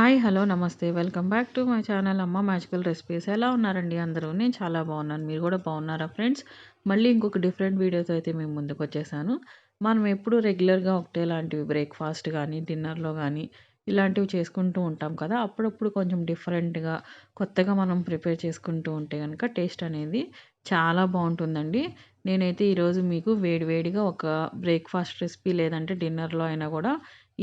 Hi hello నమస్తే. Welcome back to my channel Amma magical recipes. ఎలా ఉన్నారండి అందరూ? నేను చాలా బాగున్నాను. మీరు కూడా బాగున్నారా ఫ్రెండ్స్? మళ్ళీ ఇంకొక డిఫరెంట్ వీడియోతో అయితే మేము ముందుకు వచ్చేసాను. మనం ఎప్పుడు రెగ్యులర్గా ఒకటే లాంటివి బ్రేక్ఫాస్ట్ కానీ డిన్నర్లో కానీ ఇలాంటివి చేసుకుంటూ ఉంటాం కదా. అప్పుడప్పుడు కొంచెం డిఫరెంట్గా కొత్తగా మనం ప్రిపేర్ చేసుకుంటూ ఉంటే కనుక టేస్ట్ అనేది చాలా బాగుంటుందండి. నేనైతే ఈరోజు మీకు వేడివేడిగా ఒక బ్రేక్ఫాస్ట్ రెసిపీ లేదంటే డిన్నర్లో అయినా కూడా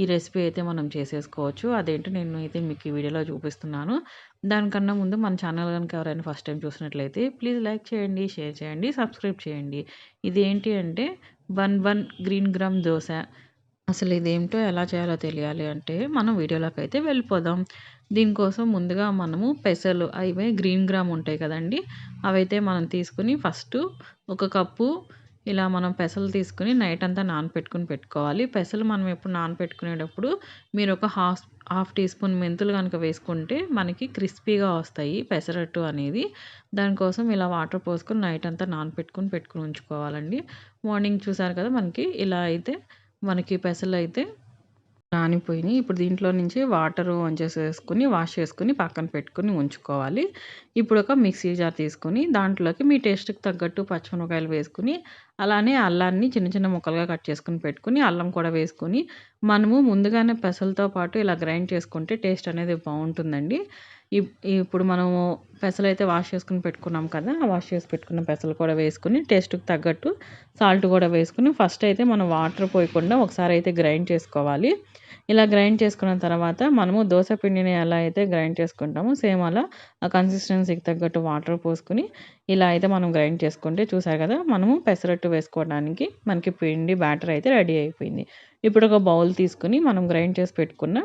ఈ రెసిపీ అయితే మనం చేసేసుకోవచ్చు. అదేంటో నేను అయితే మీకు ఈ వీడియోలో చూపిస్తున్నాను. దానికన్నా ముందు మన ఛానల్ కనుక ఎవరైనా ఫస్ట్ టైం చూసినట్లయితే ప్లీజ్ లైక్ చేయండి షేర్ చేయండి సబ్స్క్రైబ్ చేయండి. ఇది ఏంటి అంటే one one green gram dosa. అసలు ఇదేంటో ఎలా చేయాలో తెలియాలి అంటే మనం వీడియోలోకి అయితే వెళ్ళిపోదాం. దీనికోసం ముందుగా మనము పెసలు అవి గ్రీన్ గ్రామ్ ఉంటాయి కదండి అవైతే మనం తీసుకుని ఫస్ట్ ఒక కప్పు ఇలా మనం పెసలు తీసుకుని నైట్ అంతా నానపెట్టుకుని పెట్టుకోవాలి. పెసలు మనం ఎప్పుడు నానపెట్టుకునేటప్పుడు మీరు ఒక హాఫ్ హాఫ్ టీ స్పూన్ మెంతులు కనుక వేసుకుంటే మనకి క్రిస్పీగా వస్తాయి పెసరట్టు అనేది. దానికోసం ఇలా వాటర్ పోసుకొని నైట్ అంతా నానపెట్టుకుని పెట్టుకుని ఉంచుకోవాలండి. మార్నింగ్ చూసారు కదా మనకి ఇలా అయితే మనకి పెసలు అయితే నానిపోయినాయి ఇప్పుడు దీంట్లో నుంచి వాటరు వంచేసేసుకుని వాష్ చేసుకుని పక్కన పెట్టుకుని ఉంచుకోవాలి. ఇప్పుడు ఒక మిక్సీ జార్ తీసుకొని దాంట్లోకి మీ టేస్ట్కి తగ్గట్టు పచ్చిమిరపకాయలు వేసుకుని అలానే అల్లాన్ని చిన్న చిన్న ముక్కలుగా కట్ చేసుకుని పెట్టుకుని అల్లం కూడా వేసుకొని మనము ముందుగానే పెసలతో పాటు ఇలా గ్రైండ్ చేసుకుంటే టేస్ట్ అనేది బాగుంటుందండి. ఇప్పుడు మనము పెసలు అయితే వాష్ చేసుకుని పెట్టుకున్నాం కదా వాష్ చేసి పెట్టుకున్న పెసలు కూడా వేసుకుని టేస్ట్కి తగ్గట్టు సాల్ట్ కూడా వేసుకుని ఫస్ట్ అయితే మనం వాటర్ పోయకుండా ఒకసారి అయితే గ్రైండ్ చేసుకోవాలి. ఇలా గ్రైండ్ చేసుకున్న తర్వాత మనము దోశ పిండిని ఎలా అయితే గ్రైండ్ చేసుకుంటామో సేమ్ అలా ఆ కన్సిస్టెన్సీకి తగ్గట్టు వాటర్ పోసుకుని ఇలా అయితే మనం గ్రైండ్ చేసుకుంటే చూసారు కదా మనము పెసరట్టు వేసుకోవడానికి మనకి పిండి బ్యాటర్ అయితే రెడీ అయిపోయింది. ఇప్పుడు ఒక బౌల్ తీసుకుని మనం గ్రైండ్ చేసి పెట్టుకున్న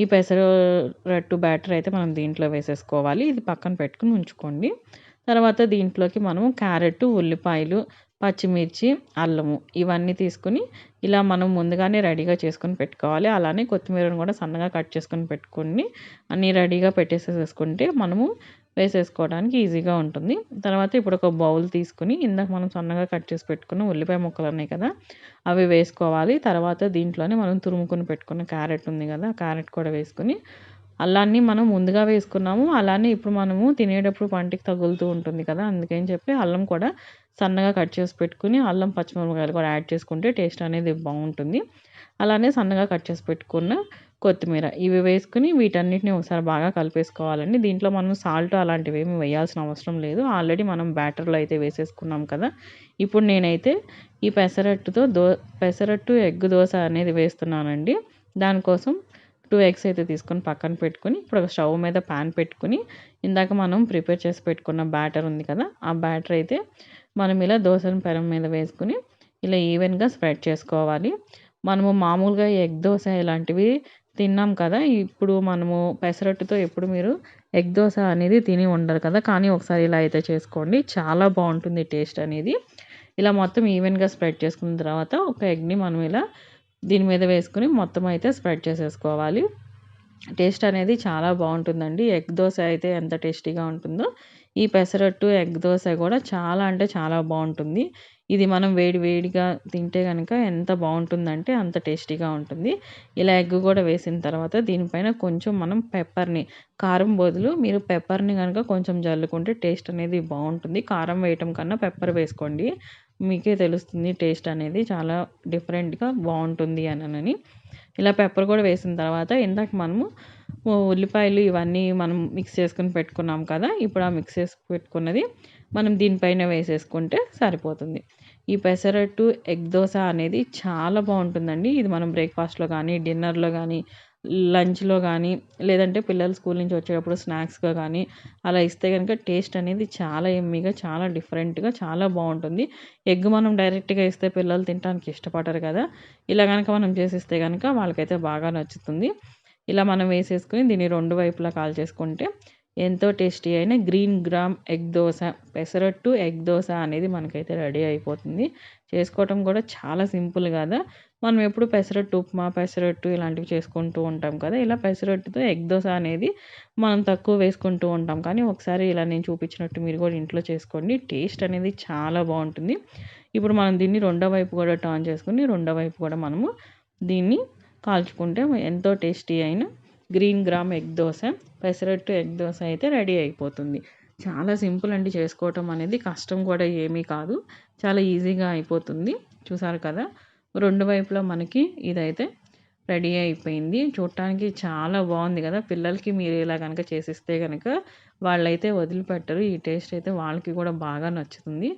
ఈ పెసరట్టు బ్యాటర్ అయితే మనం దీంట్లో వేసేసుకోవాలి. ఇది పక్కన పెట్టుకుని ఉంచుకోండి. తర్వాత దీంట్లోకి మనము క్యారెట్ ఉల్లిపాయలు పచ్చిమిర్చి అల్లము ఇవన్నీ తీసుకుని ఇలా మనం ముందుగానే రెడీగా చేసుకొని పెట్టుకోవాలి. అలానే కొత్తిమీరను కూడా సన్నగా కట్ చేసుకొని పెట్టుకుని అన్నీ రెడీగా పెట్టేసేసుకుంటే మనము వేసేసుకోవడానికి ఈజీగా ఉంటుంది. తర్వాత ఇప్పుడు ఒక బౌల్ తీసుకుని ఇందాక మనం సన్నగా కట్ చేసి పెట్టుకున్న ఉల్లిపాయ ముక్కలు ఉన్నాయి కదా అవి వేసుకోవాలి. తర్వాత దీంట్లోనే మనం తురుముకొని పెట్టుకున్న క్యారెట్ ఉంది కదా క్యారెట్ కూడా వేసుకుని అల్లాన్ని మనం ముందుగా వేసుకున్నాము. అలానే ఇప్పుడు మనము తినేటప్పుడు పంటికి తగులుతూ ఉంటుంది కదా అందుకని చెప్పి అల్లం కూడా సన్నగా కట్ చేసి పెట్టుకుని అల్లం పచ్చిమిరపకాయలు కూడా యాడ్ చేసుకుంటే టేస్ట్ అనేది బాగుంటుంది. అలానే సన్నగా కట్ చేసి పెట్టుకున్న కొత్తిమీర ఇవి వేసుకుని వీటన్నిటిని ఒకసారి బాగా కలిపేసుకోవాలండి. దీంట్లో మనం సాల్ట్ అలాంటివి ఏమి వేయాల్సిన అవసరం లేదు. ఆల్రెడీ మనం బ్యాటర్లో అయితే వేసేసుకున్నాం కదా. ఇప్పుడు నేనైతే ఈ పెసరట్టుతో దో పెసరట్టు ఎగ్ దోశ అనేది వేస్తున్నానండి. దానికోసం టూ ఎగ్స్ అయితే తీసుకొని పక్కన పెట్టుకుని ఇప్పుడు ఒక స్టవ్ మీద ప్యాన్ పెట్టుకుని ఇందాక మనం ప్రిపేర్ చేసి పెట్టుకున్న బ్యాటర్ ఉంది కదా ఆ బ్యాటర్ అయితే మనం ఇలా దోశను పెరం మీద వేసుకుని ఇలా ఈవెన్గా స్ప్రెడ్ చేసుకోవాలి. మనము మామూలుగా ఎగ్ దోశ ఇలాంటివి తిన్నాం కదా. ఇప్పుడు మనము పెసరట్టుతో ఎప్పుడు మీరు ఎగ్ దోశ అనేది తిని ఉండరు కదా. కానీ ఒకసారి ఇలా అయితే చేసుకోండి. చాలా బాగుంటుంది టేస్ట్ అనేది. ఇలా మొత్తం ఈవెన్గా స్ప్రెడ్ చేసుకున్న తర్వాత ఒక ఎగ్ని మనం ఇలా దీని మీద వేసుకుని మొత్తం అయితే స్ప్రెడ్ చేసేసుకోవాలి. టేస్ట్ అనేది చాలా బాగుంటుందండి. ఎగ్ దోశ అయితే ఎంత టేస్టీగా ఉంటుందో. ఈ పెసరట్టు ఎగ్ దోశ కూడా చాలా అంటే చాలా బాగుంటుంది. ఇది మనం వేడి వేడిగా తింటే కనుక ఎంత బాగుంటుందంటే అంత టేస్టీగా ఉంటుంది. ఇలా ఎగ్ కూడా వేసిన తర్వాత దీనిపైన కొంచెం మనం పెప్పర్ని కారం బదులు మీరు పెప్పర్ని కనుక కొంచెం జల్లుకుంటే టేస్ట్ అనేది బాగుంటుంది. కారం వేయటం కన్నా పెప్పర్ వేసుకోండి. మీకే తెలుస్తుంది టేస్ట్ అనేది చాలా డిఫరెంట్గా బాగుంటుంది అని ఇలా పెప్పర్ కూడా వేసిన తర్వాత ఇందాక మనము ఉల్లిపాయలు ఇవన్నీ మనం మిక్స్ చేసుకుని పెట్టుకున్నాం కదా ఇప్పుడు ఆ మిక్స్ చేసి పెట్టుకున్నది మనం దీనిపైన వేసేసుకుంటే సరిపోతుంది. ఈ పెసరట్టు ఎగ్ దోశ అనేది చాలా బాగుంటుందండి. ఇది మనం బ్రేక్ఫాస్ట్లో కానీ డిన్నర్లో కానీ లంచ్లో కానీ లేదంటే పిల్లలు స్కూల్ నుంచి వచ్చేటప్పుడు స్నాక్స్గా కానీ అలా ఇస్తే కనుక టేస్ట్ అనేది చాలా ఎమ్మీగా చాలా డిఫరెంట్గా చాలా బాగుంటుంది. ఎగ్ మనం డైరెక్ట్గా ఇస్తే పిల్లలు తినడానికి ఇష్టపడరు కదా. ఇలా కనుక మనం చేసిస్తే కనుక వాళ్ళకైతే బాగా నచ్చుతుంది. ఇలా మనం వేసేసుకుని దీన్ని రెండు వైపులా కాల్ చేసుకుంటే ఎంతో టేస్టీ అయిన green gram egg dosa pesarattu egg dosa అనేది మనకైతే రెడీ అయిపోతుంది. చేసుకోవటం కూడా చాలా సింపుల్ కదా. మనం ఎప్పుడు పెసరట్టు ఉప్మా పెసరట్టు ఇలాంటివి చేసుకుంటూ ఉంటాం కదా. ఇలా పెసరట్టుతో ఎగ్ దోశ అనేది మనం తక్కువ వేసుకుంటూ ఉంటాం. కానీ ఒకసారి ఇలా నేను చూపించినట్టు మీరు కూడా ఇంట్లో చేసుకోండి. టేస్ట్ అనేది చాలా బాగుంటుంది. ఇప్పుడు మనం దీన్ని రెండో వైపు కూడా టర్న్ చేసుకుని రెండో వైపు కూడా మనము దీన్ని కాల్చుకుంటే ఎంతో టేస్టీ అయిన green gram egg dosa pesarattu egg dosa అయితే రెడీ అయిపోతుంది. చాలా సింపుల్ అండి చేసుకోవటం అనేది కష్టం కూడా ఏమీ కాదు. చాలా ఈజీగా అయిపోతుంది. చూసారు కదా? రెండు వైపులా మనకి ఇదైతే రెడీ అయిపోయింది. చూడటానికి చాలా బాగుంది కదా? పిల్లలకి మీరు ఇలా కనుక చేసిస్తే కనుక వాళ్ళైతే వదిలిపెట్టరు. ఈ టేస్ట్ అయితే వాళ్ళకి కూడా బాగా నచ్చుతుంది.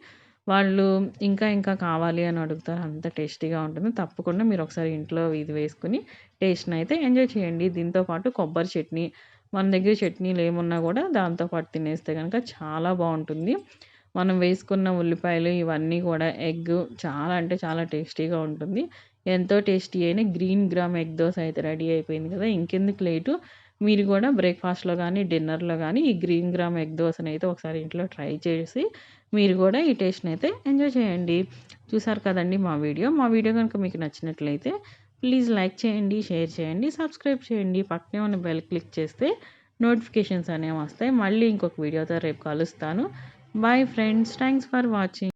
వాళ్ళు ఇంకా ఇంకా కావాలి అని అడుగుతారు అంత టేస్టీగా ఉంటుంది. తప్పకుండా మీరు ఒకసారి ఇంట్లో ఇది వేసుకుని టేస్ట్ని అయితే ఎంజాయ్ చేయండి. దీంతోపాటు కొబ్బరి చట్నీ మన దగ్గర చట్నీలు ఏమున్నా కూడా దాంతోపాటు తినేస్తే కనుక చాలా బాగుంటుంది. మనం వేసుకున్న ఉల్లిపాయలు ఇవన్నీ కూడా ఎగ్ చాలా అంటే చాలా టేస్టీగా ఉంటుంది. ఎంతో టేస్టీ అయిన గ్రీన్ గ్రామ్ ఎగ్ దోశ అయితే రెడీ అయిపోయింది కదా. ఇంకెందుకు లేటు? మీరు కూడా బ్రేక్ఫాస్ట్లో కానీ డిన్నర్లో కానీ ఈ గ్రీన్ గ్రామ్ ఎగ్ దోశని అయితే ఒకసారి ఇంట్లో ట్రై చేసి మీరు కూడా ఈ టేస్ట్ని అయితే ఎంజాయ్ చేయండి. చూసారు కదండి మా వీడియో? మా వీడియో కనుక మీకు నచ్చినట్లయితే ప్లీజ్ లైక్ చేయండి షేర్ చేయండి సబ్స్క్రైబ్ చేయండి. పక్కనే ఉన్న బెల్ క్లిక్ చేస్తే నోటిఫికేషన్స్ అనేవి వస్తాయి. మళ్ళీ ఇంకొక వీడియోతో రేపు కలుస్తాను. Bye friends thanks for watching